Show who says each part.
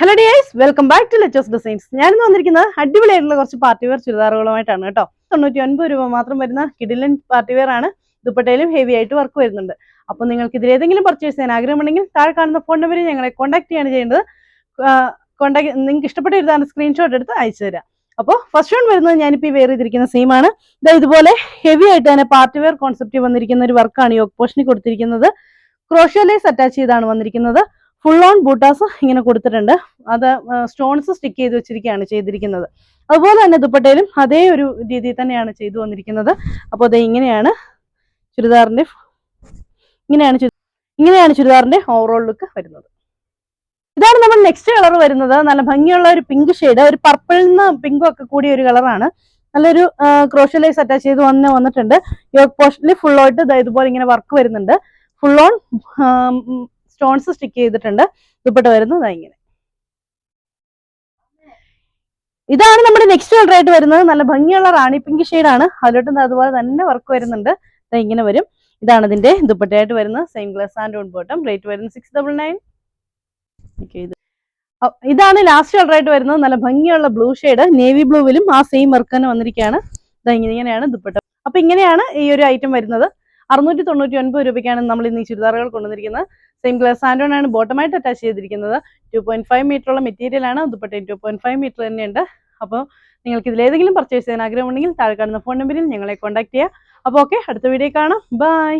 Speaker 1: Hello dears welcome back to let's designs ഞാനിന്ന് വന്നിരിക്കുന്നത് അടിപൊളിയായിട്ടുള്ള കുറച്ച് പാർട്ടി വെയർ ചുരിദാറുകളുമായിട്ടാണ് കേട്ടോ. തൊണ്ണൂറ്റി ഒൻപത് രൂപ മാത്രം വരുന്ന കിഡിലൻ പാർട്ടി വെയർ ആണ്. ദുപ്പട്ടയിലും ഹെവി ആയിട്ട് വർക്ക് വരുന്നുണ്ട്. അപ്പോൾ നിങ്ങൾക്ക് ഇതിൽ ഏതെങ്കിലും പർച്ചേസ് ചെയ്യാൻ ആഗ്രഹമുണ്ടെങ്കിൽ താഴെ കാണുന്ന ഫോൺ നമ്പറിൽ ഞങ്ങളെ കോൺടാക്ട് ചെയ്യാണ് ചെയ്യേണ്ടത് കോൺടാക്ട് നിങ്ങൾക്ക് ഇഷ്ടപ്പെട്ട ഒരു സ്ക്രീൻഷോട്ട് എടുത്ത് അയച്ചു തരാം. അപ്പോൾ ഫസ്റ്റ് വൺ വരുന്നത് ഞാനിപ്പോൾ ഈ വെയർ ചെയ്തിരിക്കുന്ന സെയിം ആണ്. ഇതാ ഇതുപോലെ ഹെവി ആയിട്ട് തന്നെ പാർട്ടി വെയർ കോൺസെപ്റ്റ് വന്നിരിക്കുന്ന ഒരു വർക്കാണ് യോഗ പോഷനിൽ കൊടുത്തിരിക്കുന്നത്. ക്രോഷ്യോലേസ് അറ്റാച്ച് ചെയ്താണ് വന്നിരിക്കുന്നത്. ഫുൾ ഓൺ ബൂട്ടാസ് ഇങ്ങനെ കൊടുത്തിട്ടുണ്ട്. അത് സ്റ്റോൺസ് സ്റ്റിക്ക് ചെയ്ത് വെച്ചിരിക്കുകയാണ് ചെയ്തിരിക്കുന്നത്. അതുപോലെ തന്നെ ദുപ്പട്ടയിലും അതേ ഒരു രീതിയിൽ തന്നെയാണ് ചെയ്തു വന്നിരിക്കുന്നത്. അപ്പോൾ അത് ഇങ്ങനെയാണ് ചുരിദാറിന്റെ ഇങ്ങനെയാണ് ഇങ്ങനെയാണ് ചുരിദാറിന്റെ ഓവറോൾ ലുക്ക് വരുന്നത്. ഇതാണ് നമ്മൾ നെക്സ്റ്റ് കളർ വരുന്നത്. നല്ല ഭംഗിയുള്ള ഒരു പിങ്ക് ഷെയ്ഡ് ഒരു പർപ്പിളിൽ നിന്ന് പിങ്കും ഒക്കെ കൂടിയ ഒരു കളറാണ് നല്ലൊരു ക്രോഷ്യലൈസ് അറ്റാച്ച് ചെയ്ത് വന്ന് വന്നിട്ടുണ്ട്. യോഗ് പോസ്റ്റിൽ ദാ ഇതുപോലെ ഇങ്ങനെ വർക്ക് വരുന്നുണ്ട്. ഫുൾ ഓൺ സ്റ്റോൺസ് സ്റ്റിക്ക് ചെയ്തിട്ടുണ്ട്. ദുപ്പട്ട വരുന്നത് ഇങ്ങനെ. ഇതാണ് നമ്മുടെ നെക്സ്റ്റ് കളർ ആയിട്ട് വരുന്നത്. നല്ല ഭംഗിയുള്ള റാണി പിങ്ക് ആണ്. അതിലോട്ട് അതുപോലെ തന്നെ വർക്ക് വരുന്നുണ്ട്. ഇങ്ങനെ വരും. ഇതാണ് ഇതിന്റെ ദുപ്പട്ടയായിട്ട് വരുന്നത്. Same glass and on bottom rate വരുന്നത് സിക്സ് ഡബിൾ നയൻ ഇത്. ഇതാണ് ലാസ്റ്റ് കളർ ആയിട്ട് വരുന്നത്. നല്ല ഭംഗിയുള്ള ബ്ലൂ ഷെയ്ഡ് നേവി ബ്ലൂവിലും ആ സെയിം വർക്ക് തന്നെ വന്നിരിക്കുകയാണ്. ഇതാ ഇങ്ങനെയാണ് ദുപ്പട്ട. അപ്പൊ ഇങ്ങനെയാണ് ഈ ഒരു ഐറ്റം വരുന്നത്. അറുന്നൂറ്റി തൊണ്ണൂറ്റി ഒൻപത് രൂപയ്ക്കാണ് നമ്മൾ ഇന്ന് ഈ ചുരിദാറുകൾ കൊണ്ടുവന്നിരിക്കുന്നത്. സെയിം ഗ്ലാസ് ആൻഡ് ആണ് ബോട്ടമായിട്ട് അറ്റാച്ച് ചെയ്തിരിക്കുന്നത്. ടു പോയിന്റ് ഫൈവ് മീറ്റർ ഉള്ള മെറ്റീരിയൽ ആണ് ദുപ്പട്ടയും ടു പോയിന്റ് ഫൈവ് മീറ്റർ തന്നെയുണ്ട്. അപ്പോൾ നിങ്ങൾക്ക് ഇതിലേതെങ്കിലും പർച്ചേസ് ചെയ്യാൻ ആഗ്രഹമുണ്ടെങ്കിൽ താഴെ കാണുന്ന ഫോൺ നമ്പറിൽ ഞങ്ങളെ കോൺടാക്ട് ചെയ്യുക. അപ്പോൾ ഓക്കെ അടുത്ത വീഡിയോ കാണാം. ബൈ